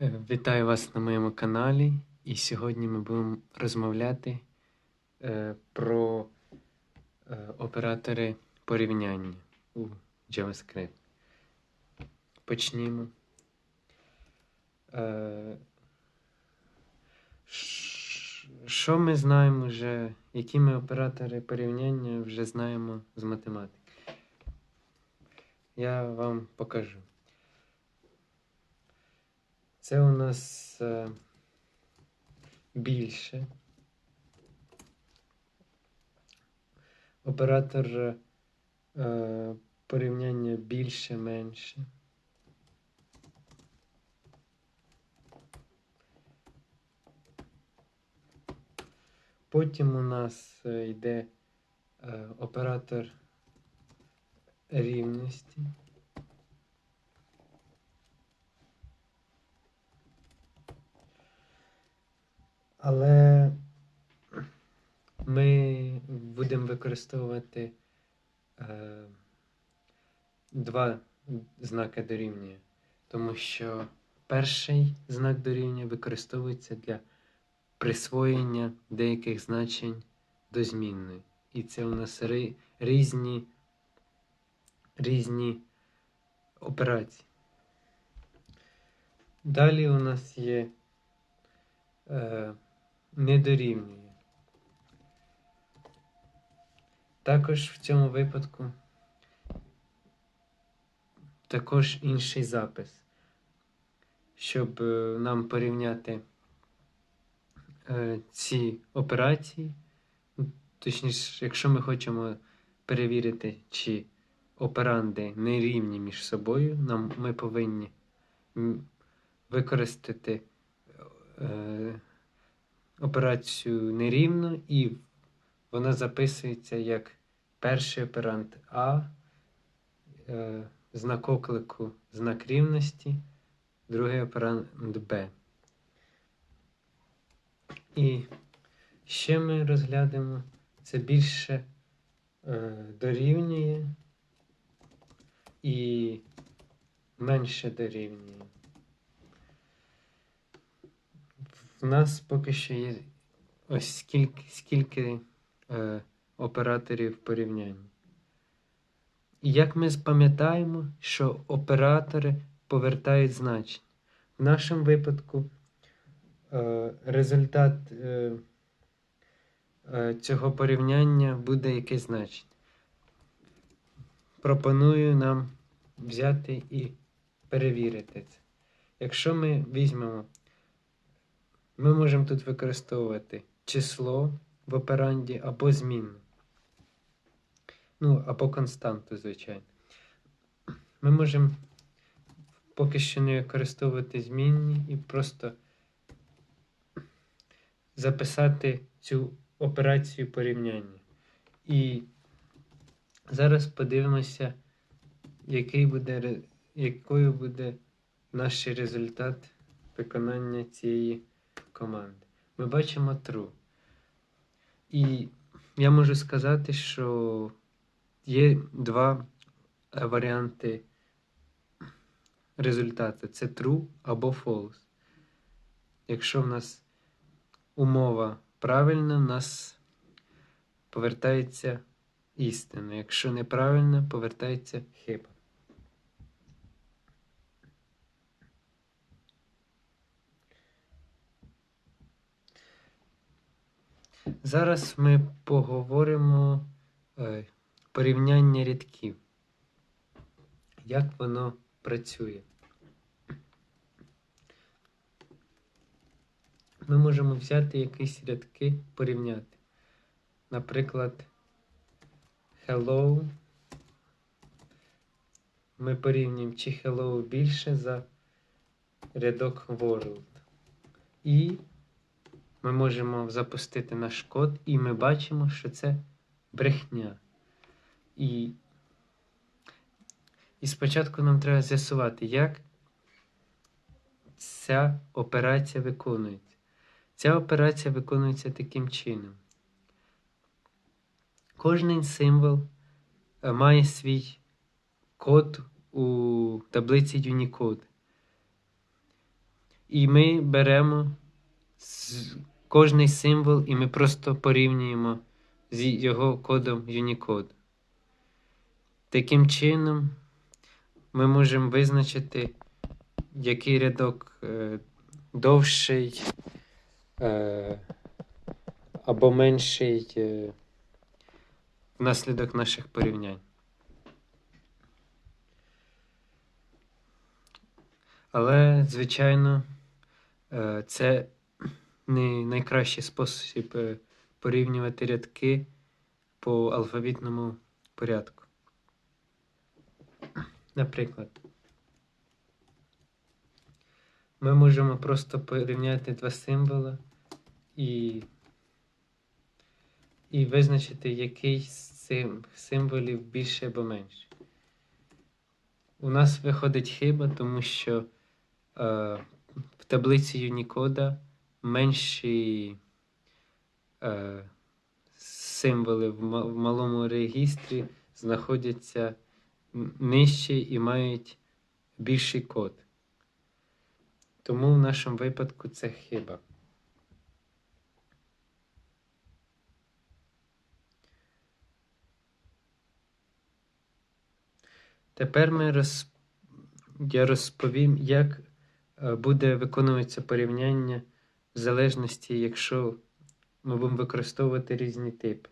Вітаю вас на моєму каналі, і сьогодні ми будемо розмовляти е, про е, оператори порівняння у JavaScript. Почнімо. Е, Що ми знаємо вже, які ми оператори порівняння вже знаємо з математики? Я вам покажу. Це у нас е, більше. Оператор е, порівняння більше-менше. Потім у нас е, йде е, оператор рівності. Але ми будемо використовувати е, два знаки дорівнює, тому що перший знак дорівнює використовується для присвоєння деяких значень до змінної. І це у нас різні, різні операції. Далі у нас є е, не дорівнює. Також в цьому випадку також інший запис, щоб е, нам порівняти е, ці операції. Точніше, якщо ми хочемо перевірити, чи операнди не рівні між собою, нам ми повинні використати е, операцію нерівно, і вона записується як перший оперант А, е, знак оклику, знак рівності, другий оперант Б. І ще ми розглянемо це більше е, дорівнює і менше дорівнює. В нас поки що є ось скільки, скільки е, операторів порівняння. Як ми пам'ятаємо, що оператори повертають значення. В нашому випадку е, результат е, е, цього порівняння буде якесь значення. Пропоную нам взяти і перевірити це. Якщо ми візьмемо ми можемо тут використовувати число в операнді або змінну. Ну, або константу, звичайно. Ми можемо поки що не використовувати змінні і просто записати цю операцію порівняння. І зараз подивимося, який буде, якою буде наш результат виконання цієї команди. Ми бачимо true. І я можу сказати, що є два е, варіанти результату: це true або false. Якщо в нас умова правильна, в нас повертається істина. Якщо неправильна, повертається хиба. Зараз ми поговоримо е, порівняння рядків. Як воно працює. Ми можемо взяти якісь рядки порівняти. Наприклад, hello. Ми порівнюємо, чи hello більше за рядок world. І ми можемо запустити наш код, і ми бачимо, що це брехня. І, і спочатку нам треба з'ясувати, як ця операція виконується. Ця операція виконується таким чином. Кожний символ е, має свій код у таблиці Unicode. І ми беремо кожний символ, і ми просто порівнюємо з його кодом Unicode. Таким чином, ми можемо визначити, який рядок е, довший е, або менший е, внаслідок наших порівнянь. Але, звичайно, це найкращий спосіб е, порівнювати рядки по алфавітному порядку. Наприклад, ми можемо просто порівняти два символи і, і визначити, який з цим символів більше або менше. У нас виходить хиба, тому що е, в таблиці Unicode менші е, символи в, ма- в малому регістрі знаходяться нижче і мають більший код. Тому в нашому випадку це хиба. Тепер ми роз... я розповім, як е, буде виконуватися порівняння в залежності, якщо ми будемо використовувати різні типи.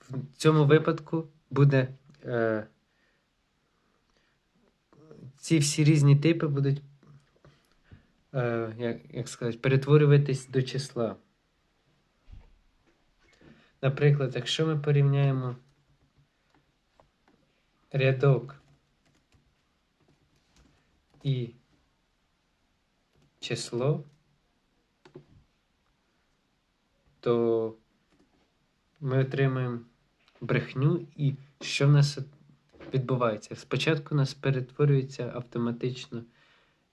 В цьому випадку буде е, ці всі різні типи будуть, е, як, як сказати, перетворюватись до числа. Наприклад, якщо ми порівняємо рядок і число, то ми отримаємо брехню, і що в нас відбувається? Спочатку у нас перетворюється автоматично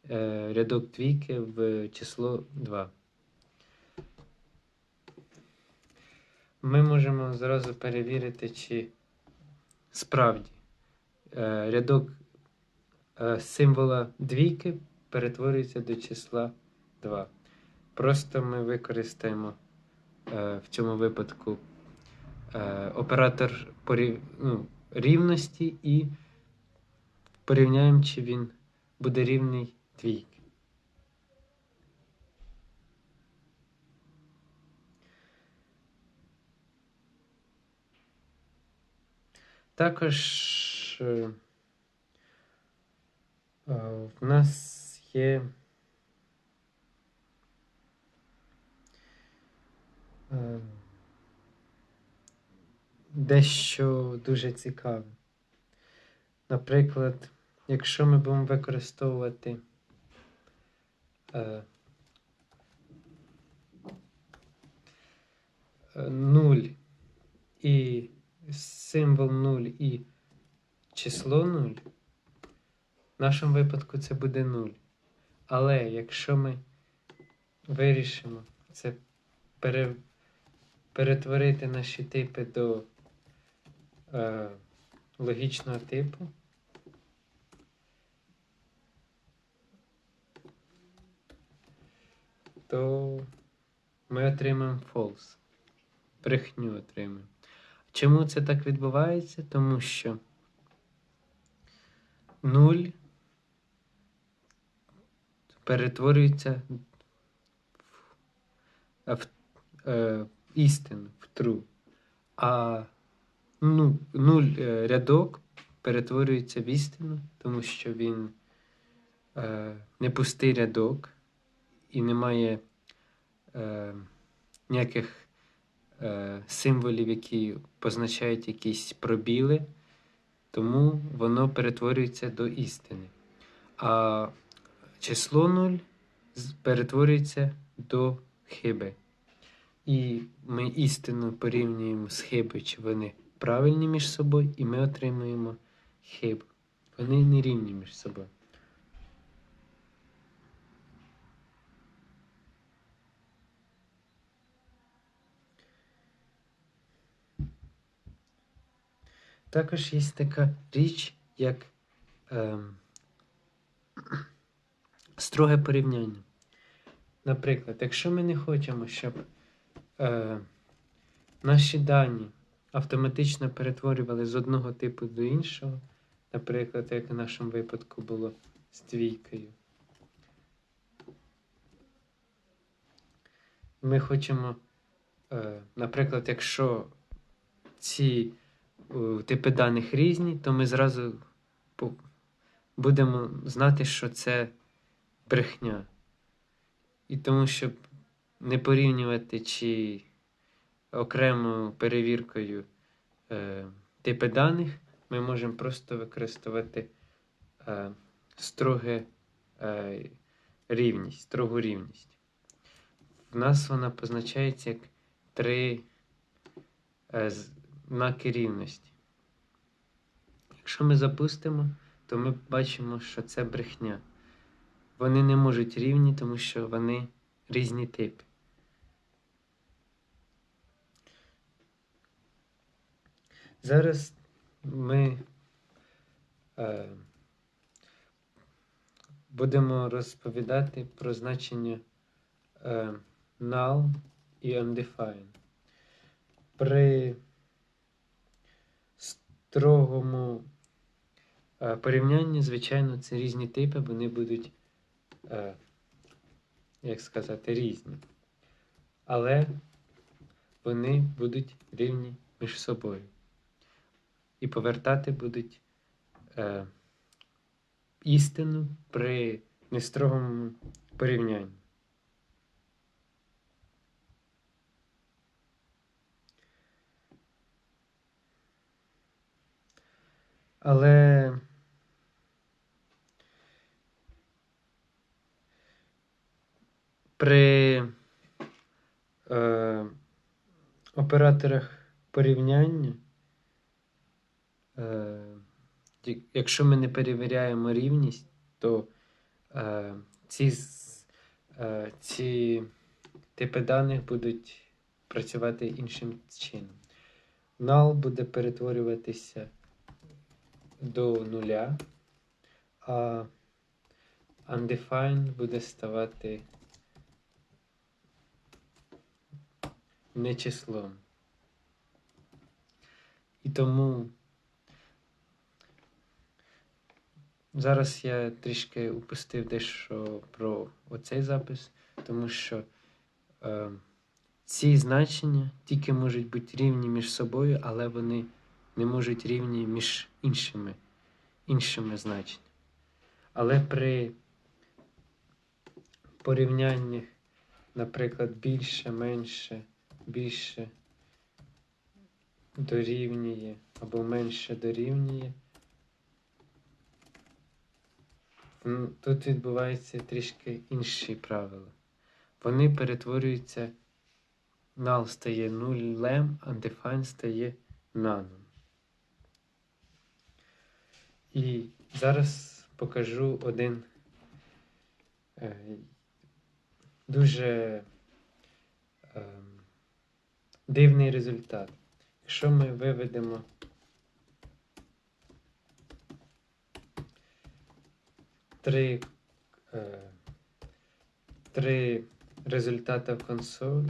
е, рядок двійки в число 2. Ми можемо зразу перевірити, чи справді е, рядок е, символа двійки перетворюється до числа 2. Просто ми використаємо е, в цьому випадку е, оператор порів... ну, рівності і порівняємо, чи він буде рівний двійки. Також е, е, в нас є е, дещо дуже цікаве. Наприклад, якщо ми будемо використовувати е, 0 і символ 0 і число 0, в нашому випадку це буде 0. Але якщо ми вирішимо це пере, перетворити наші типи до е, логічного типу, то ми отримаємо false. Брехню отримаємо. Чому це так відбувається? Тому що 0 перетворюється в, в е, істину, в true. А ну, 0 е, рядок перетворюється в істину, тому що він е, не пустий рядок і немає е, ніяких е, символів, які позначають якісь пробіли, тому воно перетворюється до істини. А число 0 перетворюється до хиби. І ми істину порівнюємо з хибою, чи вони правильні між собою, і ми отримуємо хибу. Вони не рівні між собою. Також є така річ, як ем, строге порівняння. Наприклад, якщо ми не хочемо, щоб е, наші дані автоматично перетворювали з одного типу до іншого, наприклад, як в нашому випадку було з двійкою. Ми хочемо, е, наприклад, якщо ці е, типи даних різні, то ми зразу будемо знати, що це брехня. І тому, щоб не порівнювати чи окремою перевіркою е, типи даних, ми можемо просто використовувати е, строге е, рівність, строгу рівність. В нас вона позначається як три е, знаки рівності. Якщо ми запустимо, то ми бачимо, що це брехня. Вони не можуть рівні, тому що вони різні типи. Зараз ми е, будемо розповідати про значення е, null і undefined. При строгому е, порівнянні, звичайно, це різні типи, вони будуть, як сказати, різні. Але вони будуть рівні між собою. І повертати будуть е, істину при нестрогому порівнянні. Але при е, операторах порівняння, е, якщо ми не перевіряємо рівність, то е, ці, е, ці типи даних будуть працювати іншим чином. Null буде перетворюватися до нуля, а undefined буде ставати не числом. І тому зараз я трішки упустив дещо про оцей запис, тому що е, ці значення тільки можуть бути рівні між собою, але вони не можуть рівні між іншими, іншими значеннями. Але при порівняннях, наприклад, більше, менше, більше дорівнює або менше дорівнює, тут відбуваються трішки інші правила. Вони перетворюються, null стає нулем, undefined стає наном. І зараз покажу один е, дуже дивний результат. Якщо ми виведемо три, е, три результати в консоль,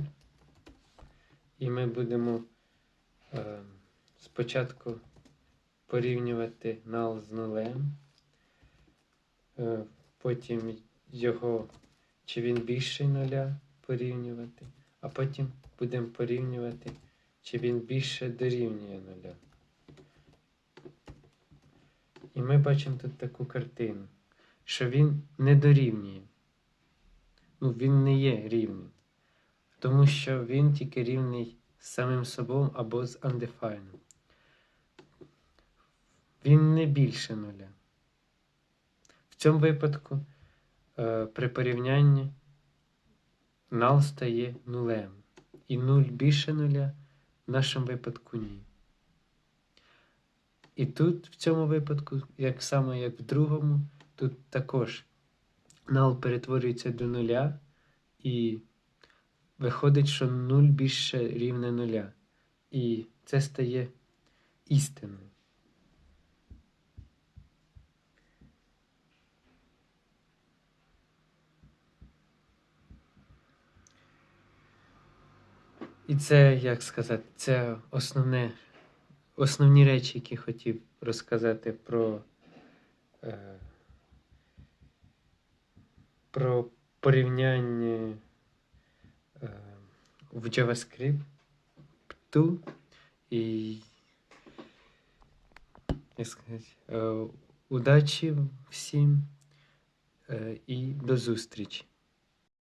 і ми будемо е, спочатку порівнювати null з нулем, е, потім його, чи він більший нуля порівнювати, а потім будемо порівнювати, чи він більше дорівнює нуля. І ми бачимо тут таку картину, що він не дорівнює. Ну, він не є рівним, тому що він тільки рівний з самим собою або з undefined. Він не більше нуля. В цьому випадку е, при порівнянні null стає нулем. І нуль більше нуля в нашому випадку ні. І тут, в цьому випадку, як само як в другому, тут також нал перетворюється до нуля, і виходить, що нуль більше рівне нуля. І це стає істиною. І це, як сказати, це основне, основні речі, які хотів розказати про, е, про порівняння е, в JavaScript і як сказати, е, удачі всім і до зустрічі.